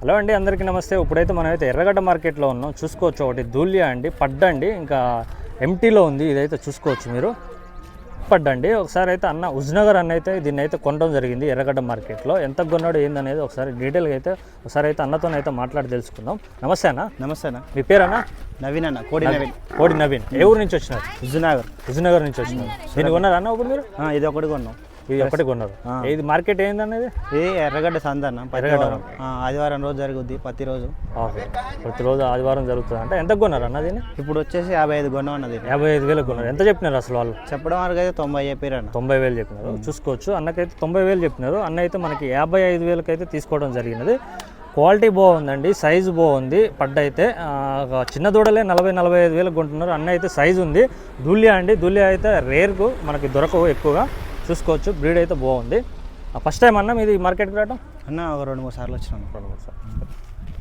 Hello అండి అందరికీ నమస్తే. ఇప్పుడైతే మనమైతే ఎర్రగడ్డ మార్కెట్లో ఉన్నాం. చూసుకోవచ్చు. ఒకటి దూలియా అండి. పడ్డ అండి ఇంకా ఎంటీలో ఉంది. ఇదైతే చూసుకోవచ్చు మీరు. పడ్డండి. ఒకసారి అయితే అన్న ఉజ్నగర్ అన్న అయితే దీన్ని అయితే కొనడం జరిగింది ఎర్రగడ్డ మార్కెట్లో. ఎంత కొన్నాడు ఏందనేది ఒకసారి డీటెయిల్గా అయితే ఒకసారి అయితే అన్నతోనైతే మాట్లాడి తెలుసుకుందాం. నమస్తే అన్న. నమస్తే అన్న. మీ పేరన్నా నవీన్ అన్న. కోడి నవీన్. కోడి నవీన్. ఏ ఊరు నుంచి వచ్చినారు? హుజునగర్. హుజనగర్ నుంచి వచ్చినారు. దీన్ని కొన్నారా అన్న ఒకటి మీరు? ఆ, ఇది ఒకటి కొన్నాం. ఇది ఒకటి కొన్నారు? ఇది మార్కెట్ ఏందనేది ఇది ఎర్రగడ్డ వారం. ఆ, ఆదివారం రోజు జరుగుద్ది ప్రతి రోజు ఓకే ప్రతిరోజు ఆదివారం జరుగుతుంది. అంటే ఎంత కొన్నారు అన్న దీన్ని? ఇప్పుడు వచ్చేసి యాభై ఐదు కొన్నాం అన్నది యాభై ఐదు వేలకు కొన్నారు. ఎంత చెప్పినారు అసలు వాళ్ళు? చెప్పడం వరకు అయితే తొంభై చెప్పారు అన్న తొంభై వేలు చెప్పినారు. చూసుకోవచ్చు. అన్నకైతే తొంభై వేలు చెప్పినారు. అన్న అయితే మనకి యాభై ఐదు వేలకి అయితే తీసుకోవడం జరిగినది. క్వాలిటీ బాగుందండి. సైజు బాగుంది. పడ్డ అయితే చిన్న దూడలే నలభై నలభై ఐదు వేలకు కొంటున్నారు. అన్న అయితే సైజు ఉంది. దూలియా అండి. దూలియా అయితే రేర్కు మనకి దొరకవు ఎక్కువగా. చూసుకోవచ్చు. బ్రీడ్ అయితే బాగుంది. ఫస్ట్ టైం అన్న మీది మార్కెట్కి రావడం అన్న ఒక రెండు మూడు సార్లు వచ్చినాం.